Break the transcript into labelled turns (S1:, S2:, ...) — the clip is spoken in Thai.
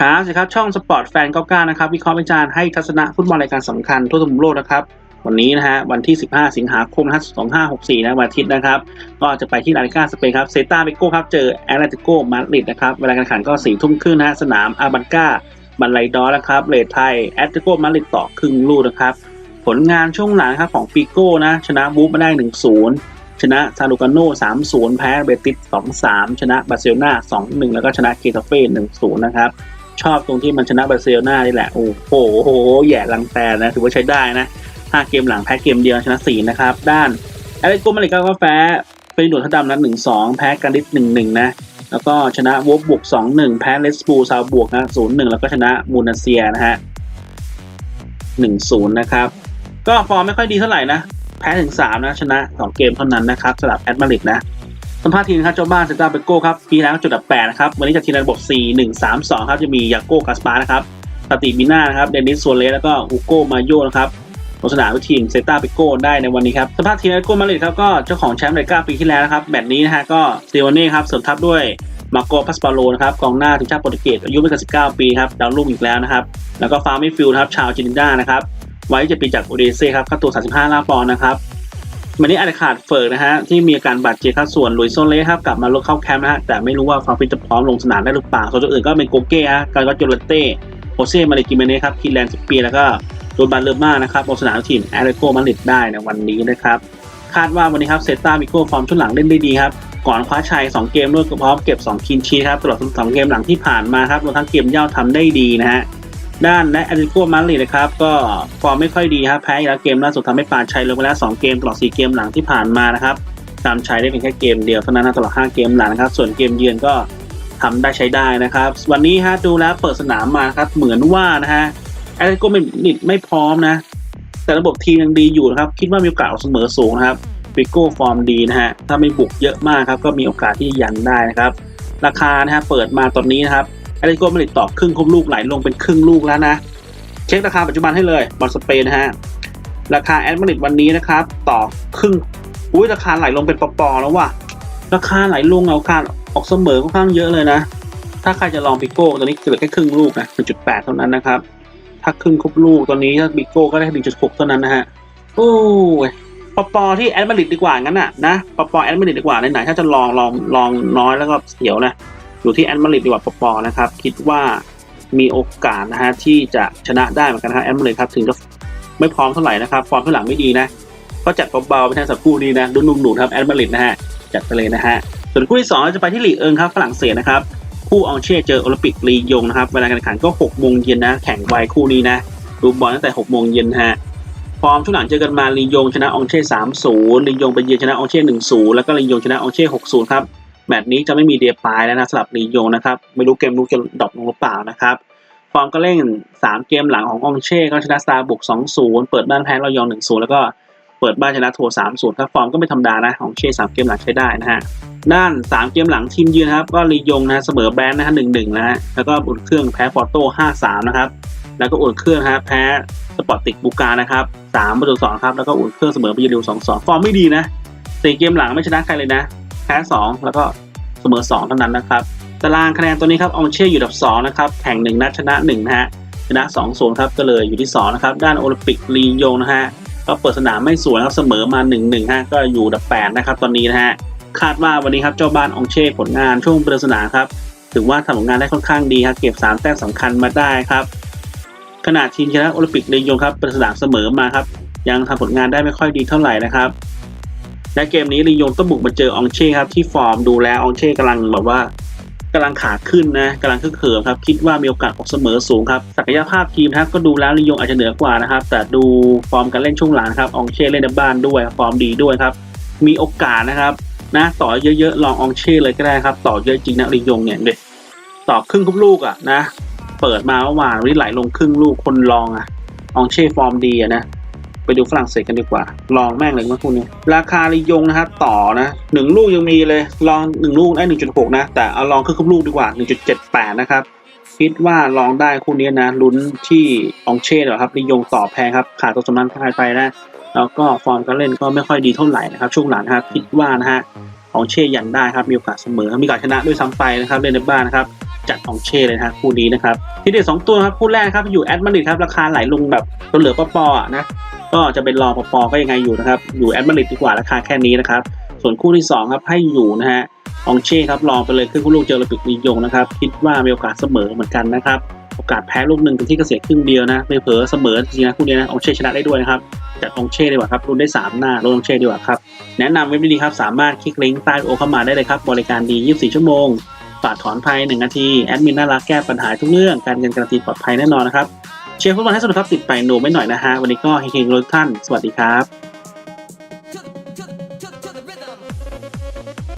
S1: ครับสวัสดีครับช่องสปอร์ตแฟน99นะครับวิเคราะห์วิจารณ์ให้ทัศนะฟุตบอลรายการสำคัญทั่วทุกมุมโลกนะครับ วันนี้นะฮะวันที่ 15 สิงหาคมนะ2564 นะวันอาทิตย์นะครับ ก็จะไปที่ลาลิก้าสเปนครับเซตาเบโก้ครับเจอแอตเลติโกมาดริดนะครับเวลาการแข่งขันก็4ทุ่มครึ่งนะฮะสนามอาบันกาบันไลดอนะครับเลทไทยแอตเลติโกมาดริดต่อครึ่งลูกนะครับผลงานช่วงหลังครับของปิโก้นะชนะบูฟมาได้ 1-0ชนะซาลูกาโน่3-0 แพ้เบติส 2-3 ชนะบาร์เซโลนา2-1 แล้วก็ชนะเกตาเฟ่1-0 นะครับ ชอบตรงที่มันชนะบาร์เซโลนานี่แหละโอ้โหโหแย่ลังแต่นะถือว่าใช้ได้นะ5เกมหลังแพ้เกมเดียวชนะ4นะครับ ด้านแอตเลติโกมาดริดก็แพ้เป็นหนุนทัดดำนะ1-2แพ้กันดิส1-1นะแล้วก็ชนะวอฟบวก2-1แพ้เลสบูซาวบวกนะ0-1แล้วก็ชนะมูนาเซียนะฮะ1-0นะครับก็ฟอร์มไม่ค่อยดีเท่าไหร่นะแพ้ถึง3นะชนะ2เกมเท่านั้นนะครับสำหรับแอตมาดริดนะ สัมภาษณ์ทีมครับเจ้าบ้านเซนตาเปโก้ครับปีแล้วจุดดับแปดนะครับวันนี้จะทีมระบบ 4 1 3 2 ครับจะมียาโก้กาสปานะครับสติมิน่านะครับเดนิสโซเลสแล้วก็อูโก้มาโยนะครับลงสนามทีมเซนตาเปโก้ได้ในวันนี้ครับสัมภาษณ์ทีมแอตโก้มาดริดครับก็เจ้าของแชมป์ไลก้าปีที่แล้วนะครับแบบนี้นะฮะก็เซโอเน่ครับเสริมทัพด้วยมาโกพัสปาโลนะครับกองหน้าทีมชาติโปรตุเกสอายุไม่เกิน19 ปีครับดาวรุ่งอีกแล้วนะครับแล้วก็ฟาร์มิฟิลด์ครับชาวจินิด้านะครับไว้จะปีจากโอเดเซ่ครับค่าตัว 35ล้านปอนด์นะครับ วันนี้อาจจะขาดเฟิร์กนะฮะที่มีอาการบาดเจ็บครับส่วนลุยโซเล่ครับกลับมาลดเข้าแคมป์นะฮะแต่ไม่รู้ว่าฟาร์ฟิตจะพร้อมลงสนามได้หรือเปล่าส่วนตัวอื่นก็เป็นโกเก้ฮะการก็โจเลเต้โอเซ่มาเลกิเมเน่ครับคีแลนสิปีแล้วก็โดนบันเลอร์มานะครับลงสนามทีมแอตเลติโกมาดริดได้ในวันนี้นะครับคาดว่าวันนี้ครับเซตามิโก้ฟอร์มช่วงหลังเล่นได้ดีครับก่อนคว้าชัย 2 เกมด้วยพร้อมเก็บ 2 คินชีครับตลอด2เกมหลังที่ผ่านมาครับรวมทั้งเกมเย่าทำได้ดีนะฮะ ด้านและอตเลติโกมาดริดนะครับ ก็ฟอร์มไม่ค่อยดีครับแพ้อีกแล้วเกมล่าสุดทำให้ปาชัยลงไปแล้ว2เกมตลอด4เกมหลังที่ผ่านมานะครับตามชัยได้เป็นแค่เกมเดียวเท่านั้นตลอด5เกมหลังนะครับ ส่วนเกมเยือนก็ทำได้ใช้ได้นะครับ วันนี้ฮะดูแล้วเปิดสนามมาครับเหมือนว่านะฮะแอตเลติโกมาดริดไม่พร้อมนะ แต่ระบบทีมยังดีอยู่นะครับ คิดว่ามีโอกาสเอาเสมอสูงนะครับฟิโก้ฟอร์มดีนะฮะถ้าไม่บุกเยอะมากครับก็มีโอกาสที่ยันได้นะครับ ราคานะฮะเปิดมาตอนนี้นะครับ แอตเลติโกมาดริดต่อครึ่งครบลูกไหลลงเป็นครึ่งลูกแล้วนะ เช็คราคาปัจจุบันให้เลยบอลสเปนนะฮะราคาแอดมาดริดวันนี้นะครับ ต่อครึ่งอุ้ยราคาไหลลงเป็นปอๆแล้วว่ะราคาไหลลงเอาการออกเสมอค่อนข้างเยอะเลยนะ ถ้าใครจะลองปิโก้ตอนนี้จะเหลือแค่ครึ่งลูกนะ1.8 เท่านั้นนะครับ ถ้าครึ่งครบลูกตอนนี้ถ้าปิโก้ก็ได้1.6 เท่านั้นนะฮะโอ้ยปปที่แอดมาริดดีกว่างั้นน่ะนะปปแอดมาริดดีกว่าไหนๆถ้าจะลองลองลองน้อยแล้วก็เสียวนะ อยู่ที่แอดมาริดดีกว่าปปนะครับ คิดว่ามีโอกาสนะฮะที่จะชนะได้เหมือนกันนะฮะแอนมเลยครับถึงจะไม่พร้อมเท่าไหร่นะครับฟอร์มข้างหลังไม่ดีนะก็จัดเบาๆไปแทนสักคู่นี้นะดูหนุ่มๆครับแอดมาริดนะฮะจัดไปเลยนะฮะส่วนคู่ที่2เราจะไปที่ลีเอิงครับฝรั่งเศสนะครับคู่อองเช่เจอโอลิมปิกลียงนะครับเวลาการแข่งขันก็6โมงเย็นนะแข่งไวคู่นี้นะดูบอลตั้งแต่6โมงเย็นฮะฟอร์มช่วงหลังเจอกันมาลียงชนะอองเช่3-0ลียงไปเยือนชนะอองเช่1-0แล้วก็ลียงชนะอองเช่6-0ครับ แมตช์นี้จะไม่มีเดียปายแล้วนะสำหรับลียงนะครับ ไม่รู้เกมลูกจะดรอปลงหรือเปล่านะครับ ฟอร์มก็เล่น 3 เกมหลังขององเช่ก็ชนะสตาร์บุก 2-0 เปิดบ้านแพ้เรายอง 1-0 แล้วก็เปิดบ้านชนะโท3-0 ครับ ฟอร์มก็ไม่ธรรมดานะของเช่3เกมหลังใช้ได้นะฮะด้าน 3 เกมหลังทีมยืนครับ ก็ลียงนะเสมอแบรนด์นะฮะ1-1นะฮะแล้วก็อุ่นเครื่องแพ้ปอร์โต้5-3นะครับแล้วก็อุ่นเครื่องฮะแพ้สปอร์ติกบูการนะครับ3ประตู2ครับแล้วก็อุ่นเครื่องเสมอไปยูริว2-2ฟอร์มไม่ดีนะสี่เกมหลังไม่ชนะใครเลยนะ แพ้ 2 แล้วก็เสมอ 2 เท่านั้นนะครับ ตารางคะแนนตัวนี้ครับองเช่อยู่อันดับ2นะครับแข่ง 1 นัดชนะ1นะฮะชนะ2 0ครับก็เลยอยู่ที่ 2 นะครับ ด้านโอลิมปิกลียงนะฮะก็เปิดสนามไม่สวยครับเสมอมา1 1ฮะก็อยู่อันดับ8นะครับตอนนี้นะฮะคาดว่าวันนี้ครับเจ้าบ้านองเช่ผลงานช่วงเปิดสนามครับถือว่าทำผลงานได้ค่อนข้างดีครับเก็บ3แต้มสำคัญมาได้ครับขณะทีมชนะโอลิมปิกลียงครับเปิดสนามเสมอมาครับยังทำผลงานได้ไม่ค่อยดีเท่าไหร่นะครับ และเกมนี้ลียงต้องบุกมาเจอองเช่ครับที่ฟอร์มดูแลองเช่กำลังแบบว่ากำลังขาขึ้นนะกำลังคึกเขิมครับคิดว่ามีโอกาสออกเสมอสูงครับศักยภาพทีมนะครับก็ดูแล้วลียงอาจจะเหนือกว่านะครับ แต่ดูฟอร์มการเล่นช่วงหลังครับองเช่เล่นในบ้านด้วยฟอร์มดีด้วยครับ มีโอกาสนะครับนะต่อเยอะๆลององเช่เลยก็ได้ครับ ต่อเยอะจริงนะลียงเนี่ยเด็ต่อครึ่งทุกลูกอะนะ เปิดมาเมื่อวานวันนี้ไหลลงครึ่งลูกคนลองอะอองเช่ฟอร์มดีอะนะ ไปดูฝรั่งเศสกันดีกว่า ลองแม่งเลยเมื่อคู่นี้ ราคาลียงนะครับต่อนะหนึ่งลูกยังมีเลย ลองหนึ่งลูกได้หนึ่งจุดหกนะ แต่เอาลองครึ่งลูกดีกว่าหนึ่งจุดเจ็ดแปดนะครับ คิดว่าลองได้คู่นี้นะลุ้นที่องเช่เหรอครับลียงต่อแพงครับขาดตัวสำคัญพายไปนะแล้วก็ฟอร์มการเล่นก็ไม่ค่อยดีเท่าไหร่นะครับ ช่วงหลังครับคิดว่านะฮะของเช่ยันได้ครับมีโอกาสเสมอมีโอกาสชนะด้วยซ้ำไปนะครับเล่นในบ้านนะครับจัดของเช่เลยนะคู่นี้นะครับที่เด็ดสองตัวครับคู่แรกครับอยู่แอดมาริดครับราคาไหลลงแบบเหลือปอปอะนะ ก็จะเป็นรอปอปก็ยังไงอยู่นะครับ อยู่แอดมาริดดีกว่าราคาแค่นี้นะครับ ส่วนคู่ที่สองครับให้อยู่นะฮะองเช่ครับรองไปเลยครึ่งคู่ลูกเจอระปิกนิยงนะครับ คิดว่ามีโอกาสเสมอเหมือนกันนะครับโอกาสแพ้ลูกหนึ่งเป็นที่เกษตรครึ่งเดียวนะไม่เผลอเสมอจริงๆนะคู่นี้นะองเช่ชนะได้ด้วยนะครับจัดองเช่ดีกว่าครับรุ่นได้ 3 หน้ารุ่นองเช่ดีกว่าครับแนะนำเว็บดีครับสามารถคลิกลิงก์ใต้โอเข้ามาได้เลยครับบริการดี 24 ชั่วโมงฝากถอนภาย1นาทีแอดมินน่ารักแก้ปัญหาทุกเรื่องการเงินการันตีปลอดภัยแน่นอนนะครับ เชียร์ฟุตบอลให้สนุกครับติดไปหนูไม่หน่อยนะฮะ วันนี้ก็เฮงๆทุกท่าน สวัสดีครับ